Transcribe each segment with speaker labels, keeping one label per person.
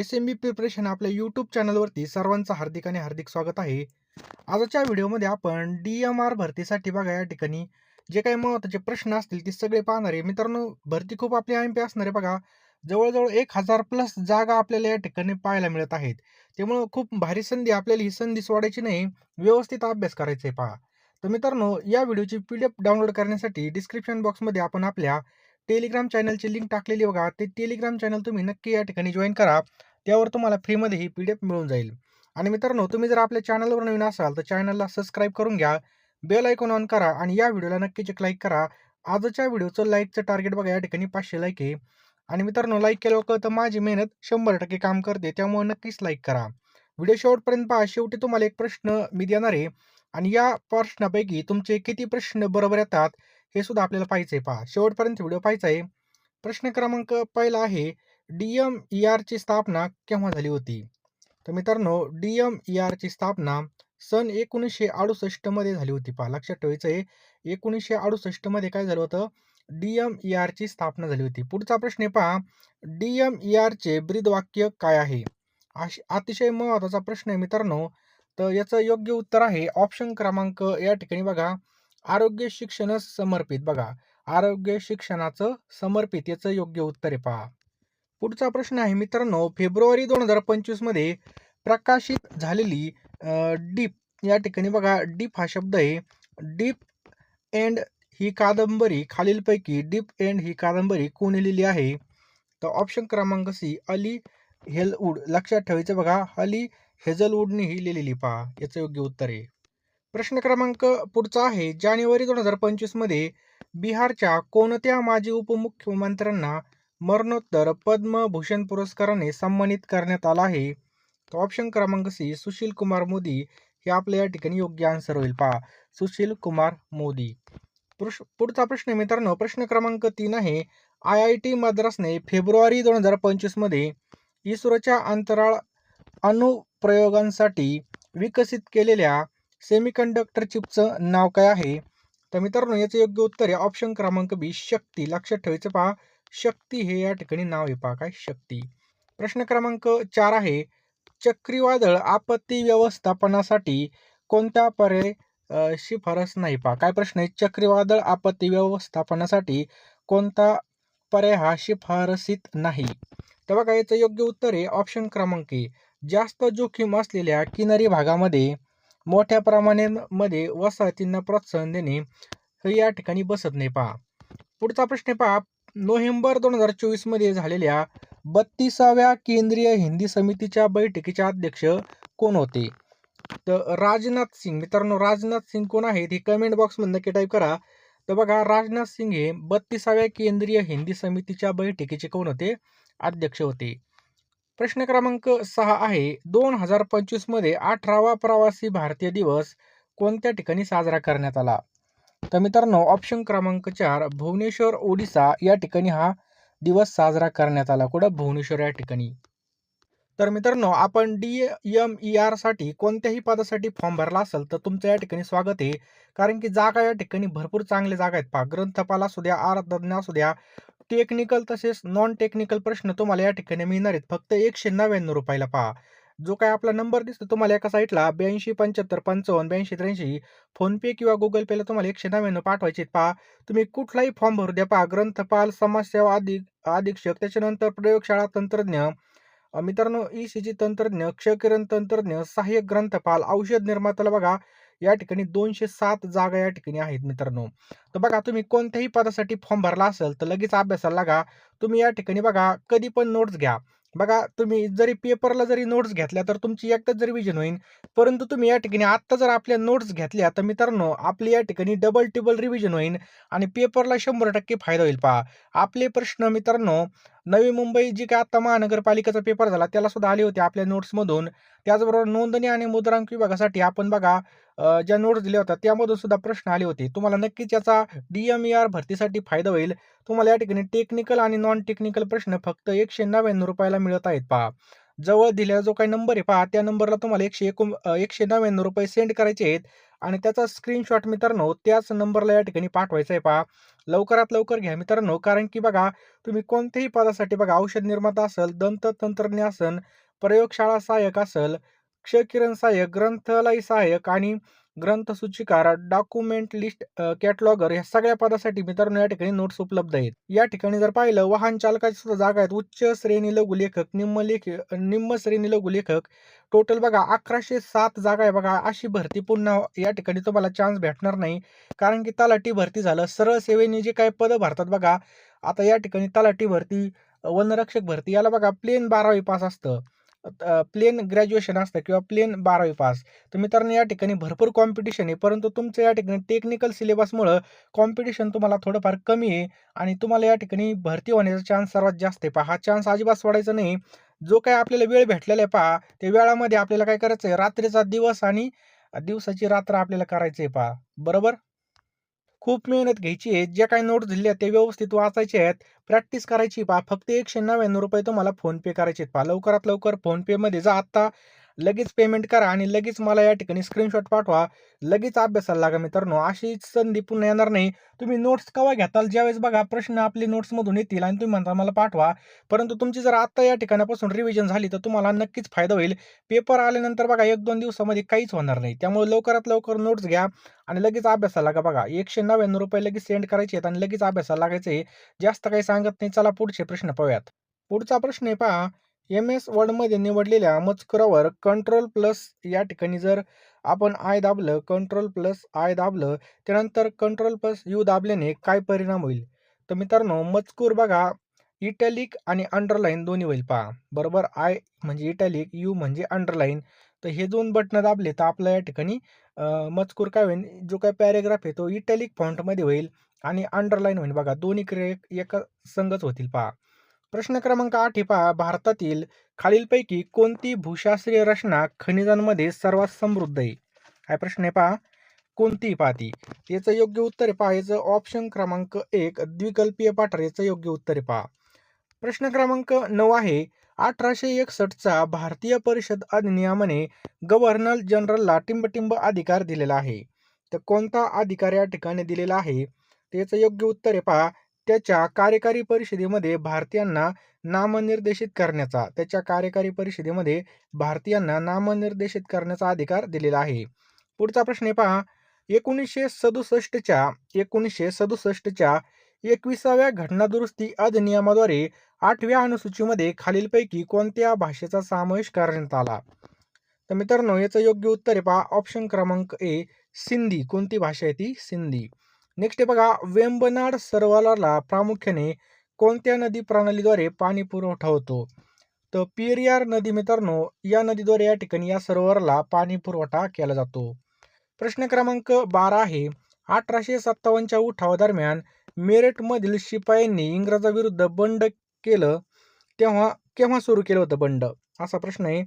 Speaker 1: S M B preparation आपल्या YouTube चॅनलवरती सर्वांचं हार्दिक आणि हार्दिक स्वागत आहे. आजच्या व्हिडिओमध्ये आपण डी एम आर भरतीसाठी बघा या ठिकाणी जे काही महत्त्वाचे प्रश्न असतील ते सगळे पाहणार आहे. मित्रांनो भरती खूप आपली एम पी असणार आहे बघा. जवळजवळ एक हजार प्लस जागा आपल्याला या ठिकाणी पाहायला मिळत आहेत. त्यामुळं खूप भारी संधी आपल्याला ही संधी सोडायची नाही. व्यवस्थित अभ्यास करायचा आहे पहा. तर मित्रांनो या व्हिडिओची पी डी एफ डाउनलोड करण्यासाठी डिस्क्रिप्शन बॉक्समध्ये आपण आपल्या टेलिग्राम चॅनलची लिंक टाकलेली बघा. ते टेलिग्राम चॅनल तुम्ही नक्की या ठिकाणी जॉईन करा. त्यावर तुम्हाला फ्रीमध्ये ही पी डी एफ मिळून जाईल. आणि मित्रांनो तुम्ही जर आपल्या चॅनलवर नवीन असाल तर चॅनलला सबस्क्राईब करून घ्या. बेल ऐकून ऑन करा आणि या व्हिडिओला नक्कीच एक लाईक करा. आजच्या व्हिडिओचं लाईकचं टार्गेट बघा या ठिकाणी पाचशे लाईक आहे. आणि मित्रांनो लाईक केलं तर माझी मेहनत शंभर टक्के काम करते त्यामुळे नक्कीच लाईक करा. व्हिडिओ शेवटपर्यंत पहा शेवटी तुम्हाला एक प्रश्न मी देणार आहे. आणि या प्रश्नापैकी तुमचे किती प्रश्न बरोबर येतात हे सुद्धा आपल्याला पाहायचं आहे पहा. शेवटपर्यंत व्हिडिओ पाहायचा आहे. प्रश्न क्रमांक पहिला आहे डी एम ई आरची स्थापना केव्हा झाली होती? तर मित्रांनो डी एम ई आरची स्थापना सन एकोणीसशे अडुसष्टमध्ये झाली होती पहा. लक्षात ठेवायचं आहे एकोणीसशे अडुसष्टमध्ये काय झालं होतं? डी एम ई आरची स्थापना झाली होती. पुढचा प्रश्न आहे पहा डी एम ई आरचे ब्रीदवाक्य काय आहे? अश अतिशय महत्त्वाचा प्रश्न आहे मित्रांनो. तर याचं योग्य उत्तर आहे ऑप्शन क्रमांक या ठिकाणी बघा. आरोग्य शिक्षण समर्पित. बघा आरोग्य शिक्षणाचं समर्पित याचं योग्य उत्तर आहे पहा. पुढचा प्रश्न आहे मित्रांनो फेब्रुवारी दोन हजार पंचवीसमध्ये प्रकाशित झालेली डीप या ठिकाणी बघा डीप हा शब्द आहे. डीप एंड ही कादंबरी खालीलपैकी डीप एंड ही कादंबरी कोणी लिहिली आहे? तर ऑप्शन क्रमांक सी अली हेलवूड. लक्षात ठेवायचं बघा अली हेझलवूडने ही लिहिलेली पहा याचं योग्य उत्तर आहे. प्रश्न क्रमांक पुढचा आहे. जानेवारी दोन हजार पंचवीसमध्ये बिहारच्या कोणत्या माजी उपमुख्यमंत्र्यांना मरणोत्तर पद्मभूषण पुरस्काराने सन्मानित करण्यात आला आहे? तर ऑप्शन क्रमांक सी सुशील कुमार मोदी. हे आपल्या या ठिकाणी योग्य आन्सर होईल. पहा सुशील कुमार मोदी. पुरुष पुढचा प्रश्न मित्रांनो. प्रश्न क्रमांक तीन आहे. आय आय टी मद्रासने फेब्रुवारी दोन हजार पंचवीसमध्ये इस्रोच्या अंतराळ अनुप्रयोगांसाठी विकसित केलेल्या सेमीकंडक्टर चिपचं नाव काय आहे? तर मित्रांनो याचं योग्य उत्तर आहे. ऑप्शन क्रमांक बी शक्ती. लक्षात ठेवायचं पहा. शक्ती हे या ठिकाणी नाव आहे पहा काय? शक्ती. प्रश्न क्रमांक चार आहे. चक्रीवादळ आपत्ती व्यवस्थापनासाठी कोणत्या पर्याय शिफारस नाही पहा. काय प्रश्न आहे? चक्रीवादळ आपत्ती व्यवस्थापनासाठी कोणता पर्याय हा शिफारसित नाही? तर बघा याचं योग्य उत्तर आहे. ऑप्शन क्रमांक ए. जास्त जोखीम असलेल्या किनारी भागामध्ये मोठ्या प्रमाणामध्ये वसाहतींना प्रोत्साहन देणे हे या ठिकाणी बसत नाही पहा. पुढचा प्रश्न पहा. नोव्हेंबर दोन हजार चोवीसमध्ये झालेल्या बत्तीसाव्या केंद्रीय हिंदी समितीच्या बैठकीचे अध्यक्ष कोण होते? तर राजनाथ सिंग. मित्रांनो राजनाथ सिंग कोण आहेत हे कमेंट बॉक्समध्ये नक्की टाईप करा. तर बघा राजनाथ सिंग हे बत्तीसाव्या केंद्रीय हिंदी समितीच्या बैठकीचे कोण होते? अध्यक्ष होते. प्रश्न क्रमांक सहा आहे. दोन हजार पंचवीसमध्ये अठरावा प्रवासी भारतीय दिवस कोणत्या ठिकाणी साजरा करण्यात आला? तर मित्रांनो ऑप्शन क्रमांक चार भुवनेश्वर ओडिसा या ठिकाणी हा दिवस साजरा करण्यात आला. कुठं? भुवनेश्वर या ठिकाणी. तर मित्रांनो आपण डी एम ई आरसाठी कोणत्याही पदासाठी फॉर्म भरला असेल तर तुमचं या ठिकाणी स्वागत आहे. कारण की जागा या ठिकाणी भरपूर चांगल्या जागा आहेत. पहा ग्रंथपाल असू द्या आरतज्ञ असू द्या टेक्निकल तसेच नॉन टेक्निकल प्रश्न तुम्हाला या ठिकाणी मिळणार आहेत. फक्त एकशे नव्याण्णव रुपयाला पहा. जो काय आपला नंबर दिसतो तुम्हाला एका साईटला ब्याऐंशी पंच्याहत्तर पंचावन्न ब्याऐंशी त्र्याऐंशी फोनपे किंवा गुगल पेला तुम्हाला एकशे नव्याण्णव पाठवायचे पहा. तुम्ही कुठलाही फॉर्म भरू द्या. पहा. ग्रंथपाल समाजसेवा अधिक अधीक्षक त्याच्यानंतर प्रयोगशाळा तंत्रज्ञ मित्रांनो ई सी जी तंत्रज्ञ क्षकिरण तंत्रज्ञ सहाय्यक ग्रंथपाल औषध निर्मात्याला बघा. या ठिकाणी दोनशे सात जागा या ठिकाणी आहेत मित्रांनो. तर बघा तुम्ही कोणत्याही पदासाठी फॉर्म भरला असेल तर लगेच अभ्यासाला लागा. तुम्ही या ठिकाणी बघा कधी पण नोट्स घ्या. बघा तुम्ही जरी पेपरला जरी नोट्स घेतल्या तर तुमची एकटाच रिव्हिजन होईल परंतु तुम्ही या ठिकाणी आत्ता जर आपल्या नोट्स घेतल्या तर मित्रांनो आपली या ठिकाणी डबल टिबल रिव्हिजन होईल आणि पेपरला शंभर टक्के फायदा होईल. पहा आपले प्रश्न मित्रांनो नवी मुंबई जी काय आता महानगरपालिकेचा पेपर झाला त्याला सुद्धा आले होते आपल्या नोट्समधून त्याचबरोबर नोंदणी आणि मुद्रांक विभागासाठी आपण बघा ज्या नोट्स दिल्या होत्या त्यामधून सुद्धा प्रश्न आले होते. तुम्हाला नक्कीच याचा डी एम ई आर भरतीसाठी फायदा होईल. तुम्हाला या ठिकाणी टेक्निकल आणि नॉन टेक्निकल प्रश्न फक्त एकशे नव्याण्णव रुपयाला मिळत आहेत पहा. जवळ दिलेला जो काही नंबर आहे पहा त्या नंबरला तुम्हाला एकशे एकूण एकशे नव्याण्णव रुपये सेंड करायचे आहेत. आणि त्याचा स्क्रीनशॉट मित्रांनो त्याच नंबरला या ठिकाणी पाठवायचा आहे पहा. लवकरात लवकर घ्या मित्रांनो कारण की बघा तुम्ही कोणत्याही पदासाठी बघा औषध निर्माता असेल दंत तंत्रज्ञ असेल प्रयोगशाळा सहाय्यक असेल क्षकिरण सहाय्यक ग्रंथालय सहाय्यक आणि ग्रंथसूचिकार डॉक्युमेंट लिस्ट कॅटलॉगर या सगळ्या पदासाठी मित्रांनो या ठिकाणी नोट्स उपलब्ध आहेत. या ठिकाणी जर पाहिलं वाहन चालकाची सुद्धा जागा आहेत. उच्च श्रेणी लघु लेखक निम्न लेख निम्न श्रेणी लघु लेखक. टोटल बघा अकराशे सात जागा आहे बघा. अशी भरती पुन्हा या ठिकाणी तुम्हाला चान्स भेटणार नाही. कारण की तलाठी भरती झालं. सरळ सेवेने जे काही पदं भरतात बघा आता या ठिकाणी तलाठी भरती वनरक्षक भरती याला बघा प्लेन बारावी पास असतं. प्लेन ग्रॅज्युएशन असतं किंवा प्लेन बारावी पास. तर मित्रांनो या ठिकाणी भरपूर कॉम्पिटिशन आहे. परंतु तुमचं या ठिकाणी टेक्निकल सिलेबसमुळं कॉम्पिटिशन तुम्हाला थोडंफार कमी आहे आणि तुम्हाला या ठिकाणी भरती होण्याचा चान्स सर्वात जास्त आहे. पहा हा चान्स अजिबात सोडायचा नाही. जो काय आपल्याला वेळ भेटलेला आहे पहा त्या वेळामध्ये आपल्याला काय करायचं आहे रात्रीचा दिवस आणि दिवसाची रात्र आपल्याला करायचं आहे पहा. बरोबर? खूप मेहनत घ्यायची आहे. ज्या काही नोट्स दिल्या ते व्यवस्थित वाचायचे आहेत. प्रॅक्टिस करायची पहा फक्त एकशे नव्याण्णव रुपये तुम्हाला फोनपे करायचे आहेत. पहा लवकरात लवकर फोनपेमध्ये जा. आत्ता लगेच पेमेंट करा आणि लगेच मला या ठिकाणी स्क्रीनशॉट पाठवा. लगेच अभ्यासाला लागा मित्रांनो. अशी संधी पुन्हा येणार नाही. तुम्ही नोट्स केव्हा घेताल? ज्यावेळेस बघा प्रश्न आपले नोट्समधून येतील आणि तुम्ही म्हणता मला पाठवा. परंतु तुमची जर आत्ता या ठिकाणापासून रिव्हिजन झाली तर तुम्हाला नक्कीच फायदा होईल. पेपर आल्यानंतर बघा एक दोन दिवसामध्ये काहीच होणार नाही. त्यामुळे लवकरात लवकर नोट्स घ्या आणि लगेच अभ्यासाला लागा. बघा एकशे नव्याण्णव रुपये लगेच सेंड करायचे आहेत आणि लगेच अभ्यासाला लागायचे जास्त काही सांगत नाही. चला पुढचे प्रश्न पाहूयात. पुढचा प्रश्न आहे पहा. एम एस वर्डमध्ये निवडलेल्या मजकुरावर कंट्रोल प्लस या ठिकाणी जर आपण आय दाबलं कंट्रोल प्लस आय दाबलं त्यानंतर कंट्रोल प्लस यू दाबल्याने काय परिणाम होईल? तर मित्रांनो मजकूर बघा. इटॅलिक आणि अंडरलाईन दोन्ही होईल पहा. बरोबर आय म्हणजे इटॅलिक यू म्हणजे अंडरलाईन. तर हे दोन बटणं दाबले तर आपल्या या ठिकाणी मजकूर काय होईल? जो काय पॅरेग्राफ आहे तो इटॅलिक फॉन्टमध्ये होईल आणि अंडरलाईन होईल. बघा दोन्ही क्रिया एक संगच होतील पहा. प्रश्न क्रमांक आठ हे पहा. भारतातील खालीलपैकी कोणती भूशास्त्रीय रचना खनिजांमध्ये सर्वात समृद्ध आहे? काय प्रश्न आहे पहा. कोणती पाहती. याचं योग्य उत्तर आहे पहा. याचं ऑप्शन क्रमांक एक द्विकल्पीय पाठर याचं योग्य उत्तर आहे पहा. प्रश्न क्रमांक नऊ आहे. अठराशे एकसष्टचा भारतीय परिषद अधिनियमाने गव्हर्नर जनरलला टिंबटिंब अधिकार दिलेला आहे. तर कोणता अधिकार या ठिकाणी दिलेला आहे? त्याचं योग्य उत्तर आहे पहा. त्याच्या कार्यकारी परिषदेमध्ये भारतीयांना नामनिर्देशित करण्याचा त्याच्या कार्यकारी परिषदेमध्ये भारतीयांना नामनिर्देशित करण्याचा अधिकार दिलेला आहे. पुढचा प्रश्न आहे पहा. एकोणीसशे सदुसष्टच्या एकोणीसशे सदुसष्टच्या एकविसाव्या घटनादुरुस्ती अधिनियमाद्वारे आठव्या अनुसूचीमध्ये खालीलपैकी कोणत्या भाषेचा समावेश करण्यात आला? तर मित्रांनो याचं योग्य उत्तर आहे पहा. ऑप्शन क्रमांक ए सिंधी. कोणती भाषा आहे ती? सिंधी. नेक्स्ट आहे बघा वेंबनाड सरोवराला प्रामुख्याने कोणत्या नदी प्रणालीद्वारे पाणी पुरवठा होतो? तर पेरियार नदी मित्रांनो या नदीद्वारे या ठिकाणी या सरोवराला पाणी पुरवठा केला जातो. प्रश्न क्रमांक बारा आहे अठराशे सत्तावन्नच्या उठावादरम्यान मेरठमधील शिपायांनी इंग्रजाविरुद्ध बंड केलं तेव्हा केव्हा सुरू केलं होतं बंड? असा प्रश्न आहे.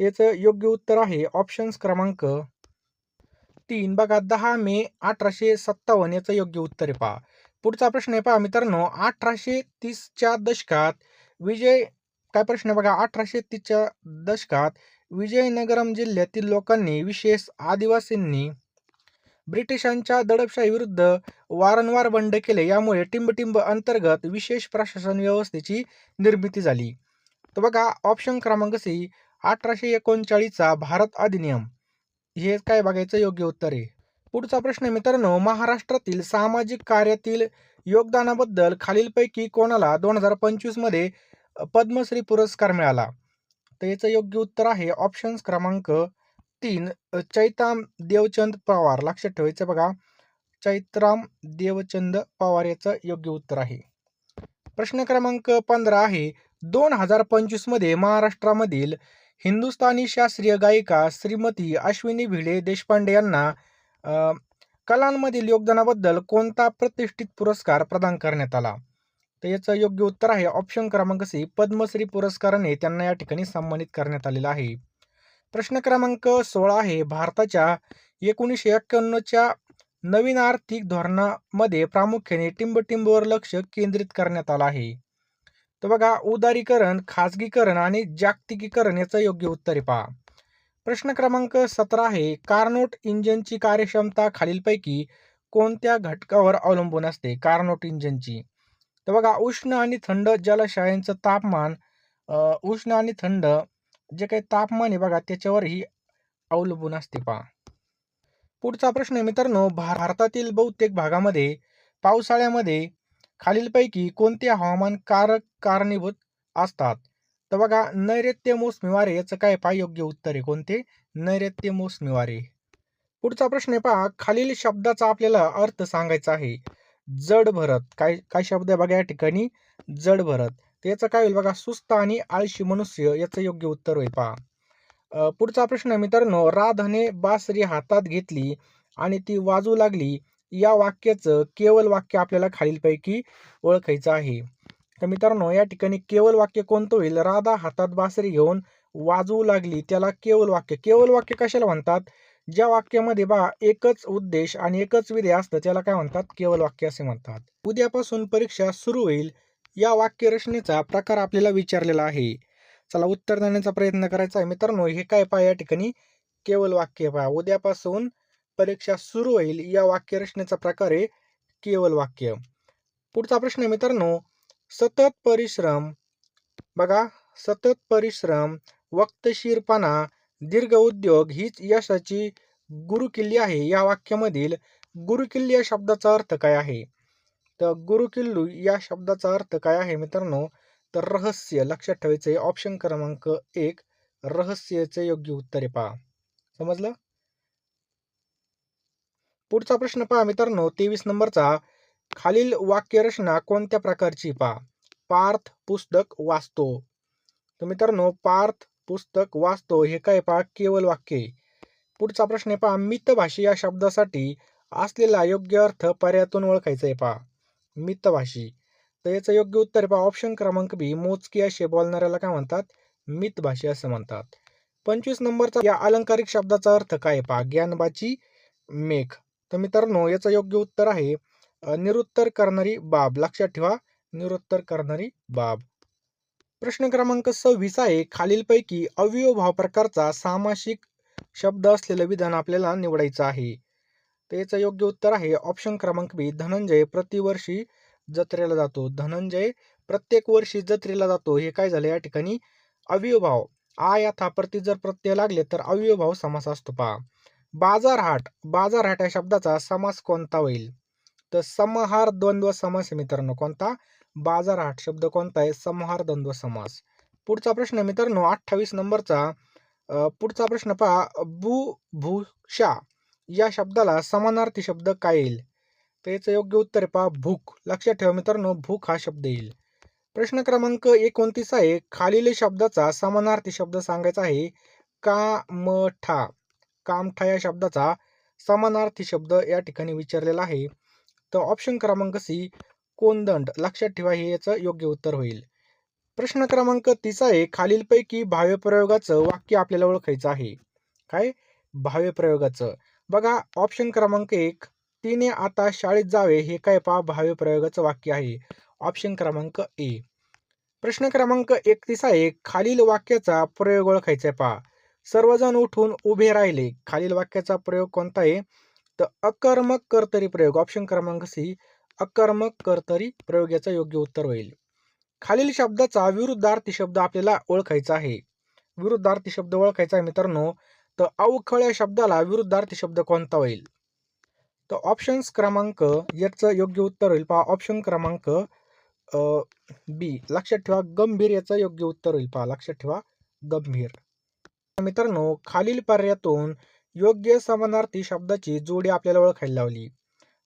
Speaker 1: याचं योग्य उत्तर आहे ऑप्शन्स क्रमांक तीन. बघा दहा मे अठराशे सत्तावन्न याचं योग्य उत्तर आहे पहा. पुढचा प्रश्न आहे पहा मित्रांनो अठराशे तीसच्या दशकात विजय काय प्रश्न आहे बघा अठराशे तीसच्या दशकात विजयनगरम जिल्ह्यातील लोकांनी विशेष आदिवासींनी ब्रिटिशांच्या दडपशाही विरुद्ध वारंवार बंड केले. यामुळे टिंबटिंब अंतर्गत विशेष प्रशासन व्यवस्थेची निर्मिती झाली. तर बघा ऑप्शन क्रमांक सी अठराशे एकोणचाळीसचा भारत अधिनियम. हे काय बघायचं? योग्य उत्तर आहे. पुढचा प्रश्न मित्रांनो महाराष्ट्रातील सामाजिक कार्यातील योगदानाबद्दल खालीलपैकी कोणाला दोन हजार पंचवीसमध्ये पद्मश्री पुरस्कार मिळाला? तर याचं योग्य उत्तर आहे ऑप्शन्स क्रमांक तीन चैताम देवचंद पवार. लक्षात ठेवायचं बघा. चैत्राम देवचंद पवार याचं योग्य उत्तर आहे. प्रश्न क्रमांक पंधरा आहे. दोन हजार पंचवीसमध्ये महाराष्ट्रामधील हिंदुस्थानी शास्त्रीय गायिका श्रीमती अश्विनी भिडे देशपांडे यांना कलांमधील योगदानाबद्दल कोणता प्रतिष्ठित पुरस्कार प्रदान करण्यात आला? तर याचं योग्य उत्तर आहे ऑप्शन क्रमांक सी पद्मश्री पुरस्काराने त्यांना या ठिकाणी सन्मानित करण्यात आलेला आहे. प्रश्न क्रमांक सोळा आहे भारताच्या एकोणीसशे एक्क्याण्णवच्या नवीन आर्थिक धोरणामध्ये प्रामुख्याने टिंबटिंबवर लक्ष केंद्रित करण्यात आलं आहे. तर बघा उदारीकरण खाजगीकरण आणि जागतिकीकरण याचं योग्य उत्तर पहा. प्रश्न क्रमांक सतरा आहे कार्नोट इंजिनची कार्यक्षमता खालीलपैकी कोणत्या घटकावर अवलंबून असते? कार्नोट इंजिनची. तर बघा उष्ण आणि थंड जलाशयांचं तापमान उष्ण आणि थंड जे काही तापमान आहे बघा त्याच्यावरही अवलंबून असते पहा. पुढचा प्रश्न आहे मित्रांनो भारतातील बहुतेक भागामध्ये पावसाळ्यामध्ये खालीलपैकी कोणते हवामान कारक कारणीभूत असतात. तर बघा नैऋत्य मोसमी वारे याचं काय पहा योग्य उत्तर आहे? कोणते? नैऋत्य मोसमी वारे. पुढचा प्रश्न आहे पहा खालील शब्दाचा आपल्याला अर्थ सांगायचा आहे. जड भरत. काय काय शब्द आहे बघा या ठिकाणी? जड भरत. तर याचं काय होईल बघा सुस्त आणि आळशी मनुष्य याचं योग्य उत्तर होईल पहा. पुढचा प्रश्न मित्रांनो राधाने बासरी हातात घेतली आणि ती वाजू लागली. या वाक्याचं केवळ वाक्य आपल्याला खालीलपैकी ओळखायचं आहे. तर मित्रांनो या ठिकाणी केवळ वाक्य कोणतं होईल? राधा हातात बासरी घेऊन वाजवू लागली. त्याला केवळ वाक्य. केवळ वाक्य कशाला म्हणतात? ज्या वाक्यामध्ये बा एकच उद्देश आणि एकच विधेय असतं त्याला काय म्हणतात? केवळ वाक्य असे म्हणतात. उद्यापासून परीक्षा सुरू होईल. या वाक्यरचनेचा प्रकार आपल्याला विचारलेला आहे. चला उत्तर देण्याचा प्रयत्न करायचा आहे. मित्रांनो हे काय पहा या ठिकाणी? केवळ वाक्य पहा. उद्यापासून परीक्षा सुरू होईल. या वाक्यरचनेचा प्रकार आहे केवळ वाक्य. पुढचा प्रश्न आहे मित्रांनो सतत परिश्रम बघा सतत परिश्रम वक्तशीरपणा दीर्घ उद्योग हीच यशाची गुरुकिल्ली आहे. या वाक्यामधील गुरुकिल्ली या शब्दाचा अर्थ काय आहे? तर गुरुकिल्लू या शब्दाचा अर्थ काय आहे मित्रांनो? तर रहस्य लक्षात ठेवायचं आहे. ऑप्शन क्रमांक एक रहस्याचे योग्य उत्तरे पहा. समजलं? पुढचा प्रश्न पहा मित्रांनो. तेवीस नंबरचा खालील वाक्यरचना कोणत्या प्रकारची पहा पार्थ पुस्तक वाचतो. तर मित्रांनो पार्थ पुस्तक वाचतो हे काय पहा केवळ वाक्य पुढचा प्रश्न आहे पहा मितभाषी या शब्दासाठी असलेला योग्य अर्थ पर्यातून ओळखायचा आहे पहा मितभाषी. तर याचं योग्य उत्तर आहे पहा ऑप्शन क्रमांक बी मोजकी असे बोलणाऱ्याला काय म्हणतात? मितभाषी असं म्हणतात. पंचवीस नंबरचा या अलंकारिक शब्दाचा अर्थ काय आहे पहा ज्ञानबाची मेघ. तर मित्रांनो याचं योग्य उत्तर आहे निरुत्तर करणारी बाब. लक्षात ठेवा निरुत्तर करणारी बाब. प्रश्न क्रमांक सव्वीस आहे. खालीलपैकी अवयव प्रकारचा सामासिक शब्द असलेलं विधान आपल्याला निवडायचं आहे. तर याचं योग्य उत्तर आहे. ऑप्शन क्रमांक बी धनंजय प्रतिवर्षी जत्रेला जातो. धनंजय प्रत्येक वर्षी जत्रेला जातो. हे काय झालं? या ठिकाणी अवयवभाव आ याथा प्रति जर प्रत्यय लागले तर अवयवभाव समास असतो पहा. बाजारहाट. बाजारहाट या शब्दाचा समास कोणता होईल? तर समहार द्वंद्व समास आहे मित्रांनो कोणता? बाजारहाट शब्द कोणता आहे? समहार द्वंद्व समास. पुढचा प्रश्न मित्रांनो अठ्ठावीस नंबरचा पुढचा प्रश्न पहा. भू भूषा या शब्दाला समानार्थी शब्द काय येईल? तर याचं योग्य उत्तर आहे पहा भूक. लक्षात ठेवा मित्रांनो भूक हा शब्द येईल. प्रश्न क्रमांक एकोणतीस आहे. खालील शब्दाचा समानार्थी शब्द सांगायचा आहे. कामठा. कामठा या शब्दाचा समानार्थी शब्द या ठिकाणी विचारलेला आहे. तर ऑप्शन क्रमांक सी कोंदंड. लक्षात ठेवा हे याचं योग्य उत्तर होईल. प्रश्न क्रमांक तिचा आहे खालीलपैकी भाव्यप्रयोगाचं वाक्य आपल्याला ओळखायचं आहे. काय? भाव्यप्रयोगाचं बघा ऑप्शन क्रमांक एक तिने आता शाळेत जावे हे काय पहा भाव्यप्रयोगाचं वाक्य आहे. ऑप्शन क्रमांक ए प्रश्न क्रमांक एकतीस आहे खालील वाक्याचा प्रयोग ओळखायचा आहे पहा. सर्वजण उठून उभे राहिले. खालील वाक्याचा प्रयोग कोणता आहे? तर अकर्मक कर्तरी प्रयोग. ऑप्शन क्रमांक सी अकर्मक कर्तरी प्रयोग याचं योग्य उत्तर होईल. खालील शब्दाचा विरुद्धार्थी शब्द आपल्याला ओळखायचा आहे. विरुद्धार्थी शब्द ओळखायचा आहे मित्रांनो तर अवखळ या शब्दाला विरुद्धार्थी शब्द कोणता होईल? तर ऑप्शन्स क्रमांक याचं योग्य उत्तर होईल. पहा ऑप्शन क्रमांक बी. लक्षात ठेवा गंभीर याचं योग्य उत्तर होईल. पहा लक्षात ठेवा गंभीर. मित्रांनो खालील पर्यायातून योग्य समानार्थी शब्दाची जोडी आपल्याला ओळखायला लावली.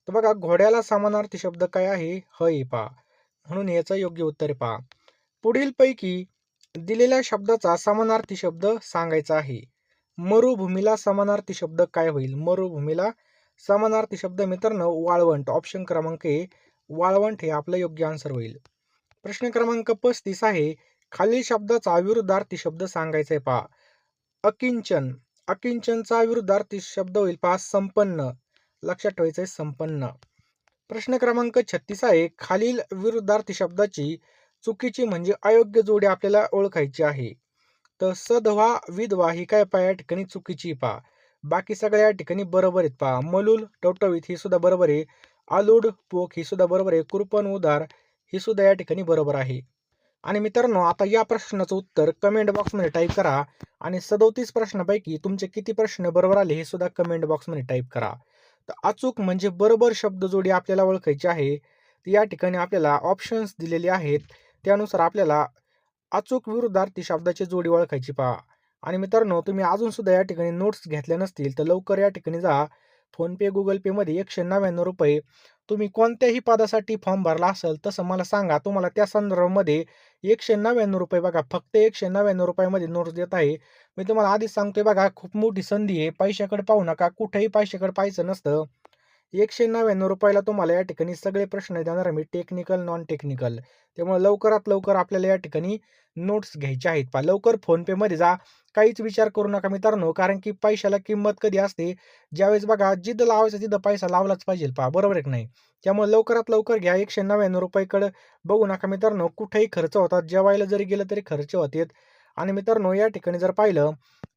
Speaker 1: तर बघा घोड्याला समानार्थी शब्द काय आहे? ह पा. म्हणून याचं योग्य उत्तर आहे पहा पुढील पैकी दिलेल्या शब्दाचा समानार्थी शब्द सांगायचा आहे. मरुभूमीला समानार्थी शब्द काय होईल? मरुभूमीला समानार्थी शब्द मित्रांनो वाळवंट. ऑप्शन क्रमांक ए वाळवंट हे आपलं योग्य आन्सर होईल. प्रश्न क्रमांक पस्तीस आहे. खालील शब्दाचा विरुद्धार्थी शब्द सांगायचा आहे पहा अकिंचन. अकिंचनचा विरुद्धार्थी शब्द होईल पहा संपन्न. लक्षात ठेवायचं आहे संपन्न. प्रश्न क्रमांक छत्तीस आहे. खालील विरुद्धार्थी शब्दाची चुकीची म्हणजे अयोग्य जोडी आपल्याला ओळखायची आहे. तर सधवा विधवा ही काय पहा या ठिकाणी चुकीची पहा. बाकी सगळ्या या ठिकाणी बरोबर आहेत पहा. मलूल टवटवीत ही सुद्धा बरोबर आहे. आलूड पोक ही सुद्धा बरोबर आहे. कुरपण उदार ही सुद्धा या ठिकाणी बरोबर आहे. आणि मित्रांनो आता या प्रश्नाचं उत्तर कमेंट बॉक्समध्ये टाईप करा आणि सदोतीस प्रश्नापैकी तुमचे किती प्रश्न बरोबर आले हे सुद्धा कमेंट बॉक्समध्ये टाईप करा. तर अचूक म्हणजे बरोबर शब्द जोडी आपल्याला ओळखायची आहे. तर या ठिकाणी आपल्याला ऑप्शन्स दिलेले आहेत. त्यानुसार आपल्याला अचूक विरुद्धार्थी शब्दाची जोडी ओळखायची पहा. आणि मित्रांनो तुम्ही अजूनसुद्धा या ठिकाणी नोट्स घेतल्या नसतील तर लवकर या ठिकाणी जा. फोनपे गुगल पेमध्ये एकशे नव्याण्णव रुपये. तुम्ही कोणत्याही पदासाठी फॉर्म भरला असेल तसं मला सांगा. तुम्हाला त्या संदर्भामध्ये एकशे नव्याण्णव रुपये बघा फक्त एकशे नव्याण्णव रुपयामध्ये नोट्स देत आहे. मी तुम्हाला आधीच सांगतोय बघा खूप मोठी संधी आहे. पैशाकडे पाहू नका कुठेही पैशाकडे पाहायचं नसतं. एकशे नव्याण्णव रुपयाला तुम्हाला या ठिकाणी सगळे प्रश्न देणार मी. टेक्निकल नॉन टेक्निकल त्यामुळे लवकरात लवकर आपल्याला या ठिकाणी नोट्स घ्यायचे आहेत. पा लवकर फोनपेमध्ये जा. काहीच विचार करू नका मित्रांनो कारण की पैशाला किंमत कधी असते? ज्यावेळेस बघा जिद्द लावायचं तिथं पैसा लावलाच पाहिजे. पा बरोबर आहे नाही? त्यामुळे लवकरात लवकर घ्या. एकशे नव्याण्णव रुपयाकडे बघू नका मित्रांनो कुठेही खर्च होतात. जेवायला जरी गेलं तरी खर्च होतात. आणि मित्रांनो या ठिकाणी जर पाहिलं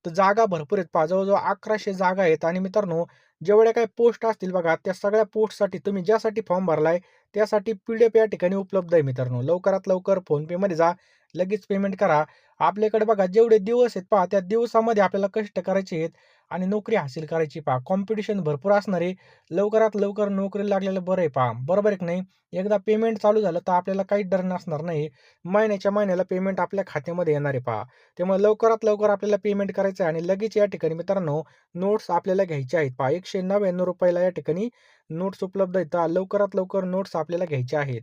Speaker 1: तर जागा भरपूर आहेत. पहा जवळजवळ अकराशे जागा आहेत. आणि मित्रांनो जेवढ्या काही पोस्ट असतील बघा त्या सगळ्या पोस्टसाठी तुम्ही ज्यासाठी फॉर्म भरलाय त्यासाठी पी डी एफ या ठिकाणी उपलब्ध आहे मित्रांनो. लवकरात लवकर फोनपेमध्ये जा. लगेच पेमेंट करा. आपल्याकडे बघा जेवढे दिवस आहेत पहा त्या दिवसामध्ये आपल्याला कष्ट करायचे आहेत आणि नोकरी हासिल करायची पहा. कॉम्पिटिशन भरपूर असणार आहे. लवकरात लवकर नोकरी लागलेलं बरं आहे पहा. बरोबर एक नाही? एकदा पेमेंट चालू झालं तर आपल्याला काही डर नसणार नाही. महिन्याच्या महिन्याला पेमेंट आपल्या खात्यामध्ये येणार आहे पहा. त्यामुळे लवकरात लवकर आपल्याला पेमेंट करायचं आहे आणि लगेच या ठिकाणी मित्रांनो नोट्स आपल्याला घ्यायचे आहेत पहा. एकशे नव्याण्णव रुपयाला या ठिकाणी नोट्स उपलब्ध आहेत. लवकरात लवकर नोट्स आपल्याला घ्यायचे आहेत.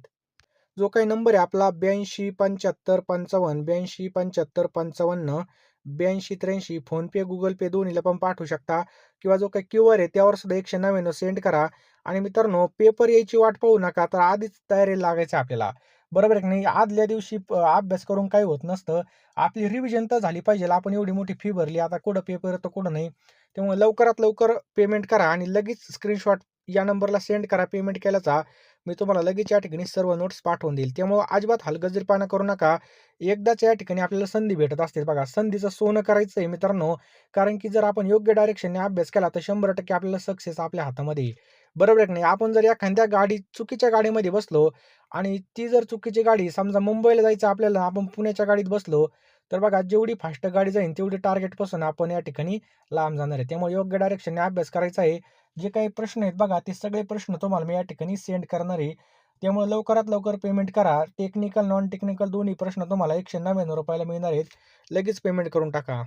Speaker 1: जो काही नंबर आहे आपला ब्याऐंशी पंच्याहत्तर पंचावन्न ब्याऐंशी पंच्याहत्तर पंचावन्न ब्याऐंशी त्र्याऐंशी फोनपे गुगल पे दोन्हीला पण पाठवू शकता. किंवा जो काही क्यू आर आहे त्यावर सुद्धा एकशे नव्याण्णव सेंड करा. आणि मित्रांनो पेपर यायची वाट पाहू नका तर आधीच तयारी लागायचं आपल्याला. बरोबर आहे की नाही? आदल्या दिवशी अभ्यास करून काही होत नसतं. आपली रिव्हिजन तर झाली पाहिजे आपण एवढी मोठी फी भरली आता कुठं पेपर येतं कुठं नाही. त्यामुळे लवकरात लवकर पेमेंट करा आणि लगेच स्क्रीनशॉट या नंबरला सेंड करा. पेमेंट केल्याचा. मी तुम्हाला लगेच या ठिकाणी सर्व नोट्स पाठवून देईल. त्यामुळे अजिबात हलगर्जीपणा करू नका. एकदाच या ठिकाणी आपल्याला संधी भेटत असते बघा. संधीचं सोनं करायचं आहे मित्रांनो. कारण की जर आपण योग्य डायरेक्शनने अभ्यास केला तर शंभर टक्के आपल्याला सक्सेस आपल्या हातामध्ये बरोबर आहे नाही? आपण जर एखाद्या गाडी चुकीच्या गाडीमध्ये बसलो आणि ती जर चुकीची गाडी समजा मुंबईला जायचं आपल्याला आपण पुण्याच्या गाडीत बसलो तर बघा जेवढी फास्ट गाडी जाईल तेवढी टार्गेटपासून आपण या ठिकाणी लांब जाणार आहे. त्यामुळे योग्य डायरेक्शनने अभ्यास करायचा आहे. जे काही प्रश्न आहेत बघा ते सगळे प्रश्न तुम्हाला मी या ठिकाणी सेंड करणार आहे. त्यामुळे लवकरात लवकर पेमेंट करा. टेक्निकल नॉन टेक्निकल दोन्ही प्रश्न तुम्हाला एकशे नव्याण्णव रुपयाला मिळणार आहेत. लगेच पेमेंट करून टाका.